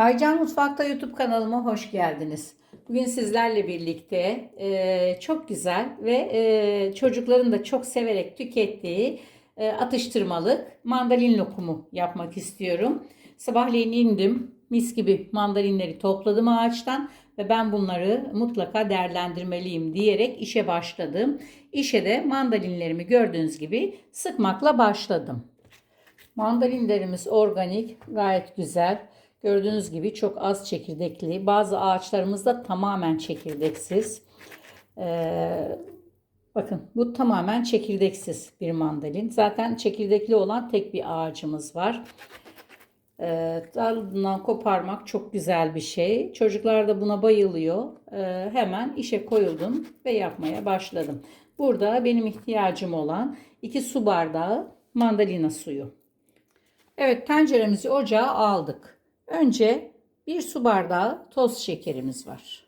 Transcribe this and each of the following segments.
Aycan Mutfak'ta YouTube kanalıma hoş geldiniz. Bugün sizlerle birlikte e, çok güzel ve e, çocukların da çok severek tükettiği e, atıştırmalık mandalin lokumu yapmak istiyorum. Sabahleyin indim, mis gibi mandalinleri topladım ağaçtan ve ben bunları mutlaka değerlendirmeliyim diyerek işe başladım. İşe de mandalinlerimi gördüğünüz gibi sıkmakla başladım. Mandalinlerimiz organik, gayet güzel. Gördüğünüz gibi çok az çekirdekli. Bazı ağaçlarımız da tamamen çekirdeksiz. Ee, bakın bu tamamen çekirdeksiz bir mandalin. Zaten çekirdekli olan tek bir ağacımız var. Ee, dalından koparmak çok güzel bir şey. Çocuklar da buna bayılıyor. Ee, hemen işe koyuldum ve yapmaya başladım. Burada benim ihtiyacım olan 2 su bardağı mandalina suyu. Evet tenceremizi ocağa aldık. Önce bir su bardağı toz şekerimiz var.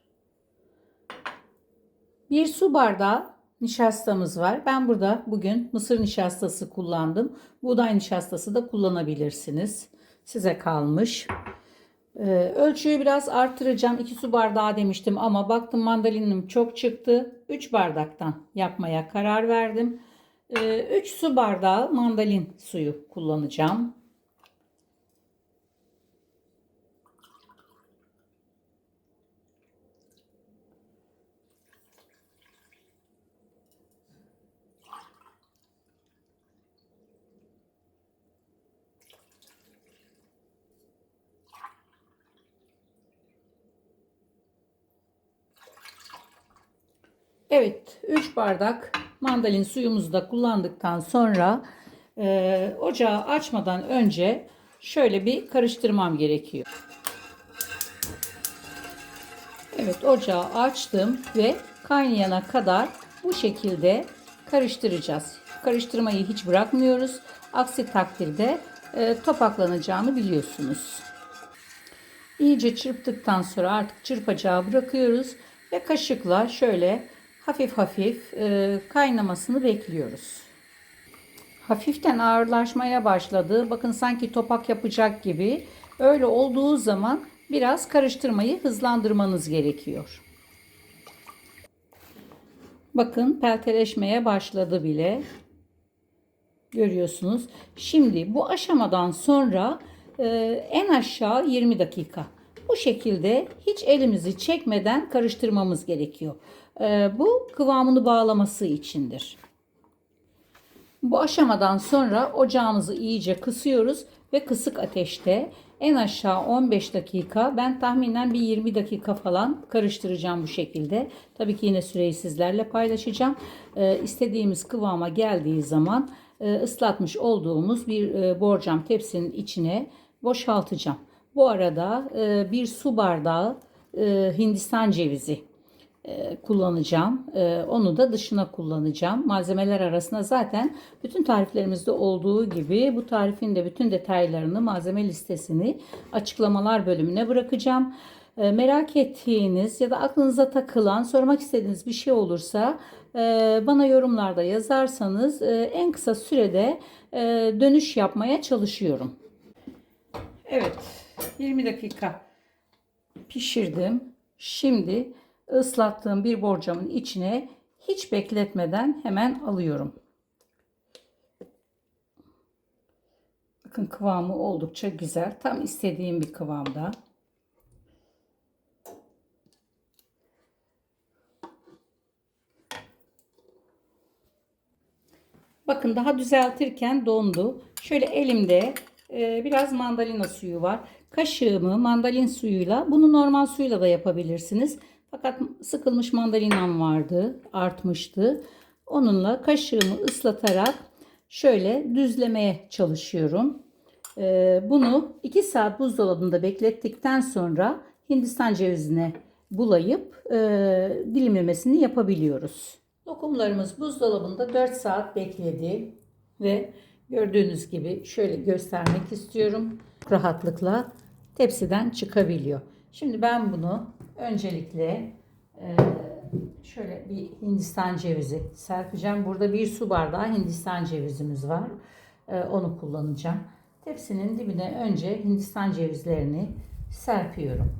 Bir su bardağı nişastamız var. Ben burada bugün mısır nişastası kullandım. Buğday nişastası da kullanabilirsiniz. Size kalmış. Ee, ölçüyü biraz artıracağım. 2 su bardağı demiştim ama baktım mandalinim çok çıktı. 3 bardaktan yapmaya karar verdim. 3 ee, su bardağı mandalin suyu kullanacağım. Evet 3 bardak mandalin suyumuzu da kullandıktan sonra e, ocağı açmadan önce şöyle bir karıştırmam gerekiyor. Evet ocağı açtım ve kaynayana kadar bu şekilde karıştıracağız. Karıştırmayı hiç bırakmıyoruz. Aksi takdirde e, topaklanacağını biliyorsunuz. İyice çırptıktan sonra artık çırpacağı bırakıyoruz ve kaşıkla şöyle hafif hafif e, kaynamasını bekliyoruz. Hafiften ağırlaşmaya başladı. Bakın sanki topak yapacak gibi. Öyle olduğu zaman biraz karıştırmayı hızlandırmanız gerekiyor. Bakın pelteleşmeye başladı bile. Görüyorsunuz. Şimdi bu aşamadan sonra e, en aşağı 20 dakika. Bu şekilde hiç elimizi çekmeden karıştırmamız gerekiyor. Ee, bu kıvamını bağlaması içindir. Bu aşamadan sonra ocağımızı iyice kısıyoruz ve kısık ateşte en aşağı 15 dakika ben tahminen bir 20 dakika falan karıştıracağım bu şekilde. Tabii ki yine süreyi sizlerle paylaşacağım. Ee, istediğimiz kıvama geldiği zaman e, ıslatmış olduğumuz bir e, borcam tepsinin içine boşaltacağım. Bu arada e, bir su bardağı e, Hindistan cevizi kullanacağım. E, onu da dışına kullanacağım. Malzemeler arasında zaten bütün tariflerimizde olduğu gibi bu tarifin de bütün detaylarını, malzeme listesini açıklamalar bölümüne bırakacağım. E, merak ettiğiniz ya da aklınıza takılan, sormak istediğiniz bir şey olursa bana yorumlarda yazarsanız en kısa sürede dönüş yapmaya çalışıyorum. Evet, 20 dakika pişirdim. Şimdi ıslattığım bir borcamın içine hiç bekletmeden hemen alıyorum. Bakın kıvamı oldukça güzel. Tam istediğim bir kıvamda. Bakın daha düzeltirken dondu. Şöyle elimde e, biraz mandalina suyu var. Kaşığımı mandalin suyuyla bunu normal suyla da yapabilirsiniz. Fakat sıkılmış mandalinam vardı, artmıştı. Onunla kaşığımı ıslatarak şöyle düzlemeye çalışıyorum. Ee, bunu 2 saat buzdolabında beklettikten sonra Hindistan cevizine bulayıp e, dilimlemesini yapabiliyoruz. Lokumlarımız buzdolabında 4 saat bekledi ve gördüğünüz gibi şöyle göstermek istiyorum. Rahatlıkla tepsiden çıkabiliyor. Şimdi ben bunu öncelikle e, şöyle bir Hindistan cevizi serpeceğim. Burada bir su bardağı Hindistan cevizimiz var. E, onu kullanacağım. Tepsinin dibine önce Hindistan cevizlerini serpiyorum.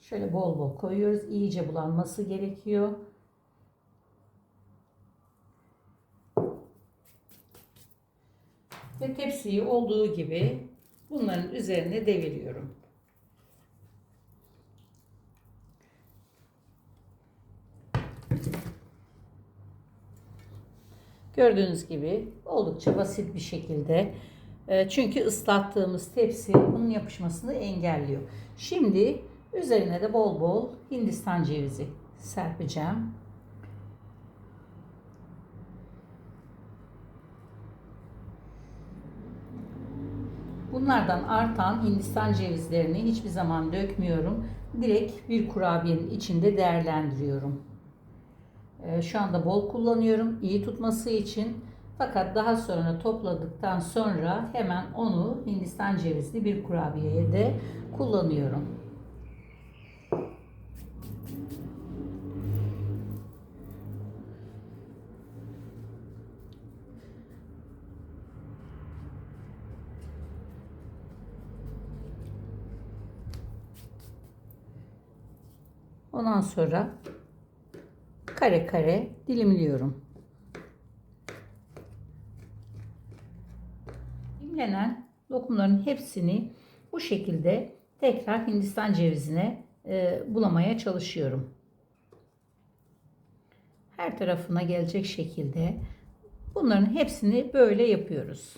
Şöyle bol bol koyuyoruz. İyice bulanması gerekiyor. Ve tepsiyi olduğu gibi bunların üzerine deviriyorum. Gördüğünüz gibi oldukça basit bir şekilde e, çünkü ıslattığımız tepsi bunun yapışmasını engelliyor. Şimdi üzerine de bol bol hindistan cevizi serpeceğim. Bunlardan artan hindistan cevizlerini hiçbir zaman dökmüyorum. Direkt bir kurabiyenin içinde değerlendiriyorum. Ee, Şu anda bol kullanıyorum iyi tutması için. Fakat daha sonra topladıktan sonra hemen onu hindistan cevizli bir kurabiyeye de kullanıyorum. Ondan sonra kare kare dilimliyorum. Dilimlenen lokumların hepsini bu şekilde tekrar hindistan cevizine e, bulamaya çalışıyorum. Her tarafına gelecek şekilde bunların hepsini böyle yapıyoruz.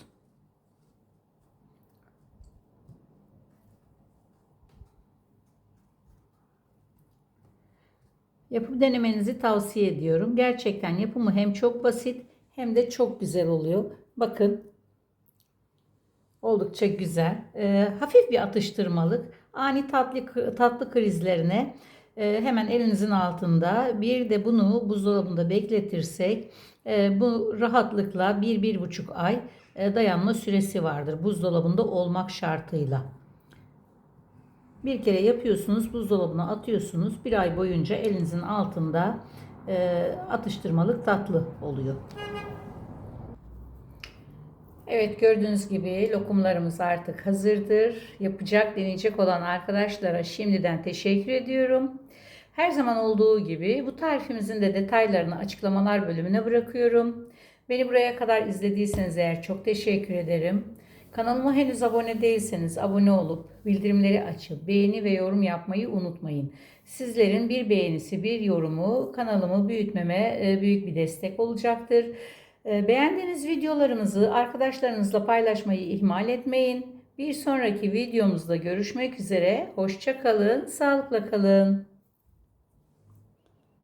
Yapıp denemenizi tavsiye ediyorum. Gerçekten yapımı hem çok basit hem de çok güzel oluyor. Bakın oldukça güzel. Ee, hafif bir atıştırmalık. Ani tatlı tatlı krizlerine e, hemen elinizin altında. Bir de bunu buzdolabında bekletirsek e, bu rahatlıkla 1-1,5 ay e, dayanma süresi vardır. Buzdolabında olmak şartıyla. Bir kere yapıyorsunuz, buzdolabına atıyorsunuz. Bir ay boyunca elinizin altında e, atıştırmalık tatlı oluyor. Evet gördüğünüz gibi lokumlarımız artık hazırdır. Yapacak, deneyecek olan arkadaşlara şimdiden teşekkür ediyorum. Her zaman olduğu gibi bu tarifimizin de detaylarını açıklamalar bölümüne bırakıyorum. Beni buraya kadar izlediyseniz eğer çok teşekkür ederim. Kanalıma henüz abone değilseniz abone olup bildirimleri açıp beğeni ve yorum yapmayı unutmayın. Sizlerin bir beğenisi, bir yorumu kanalımı büyütmeme e, büyük bir destek olacaktır. E, beğendiğiniz videolarımızı arkadaşlarınızla paylaşmayı ihmal etmeyin. Bir sonraki videomuzda görüşmek üzere. Hoşça kalın, sağlıkla kalın.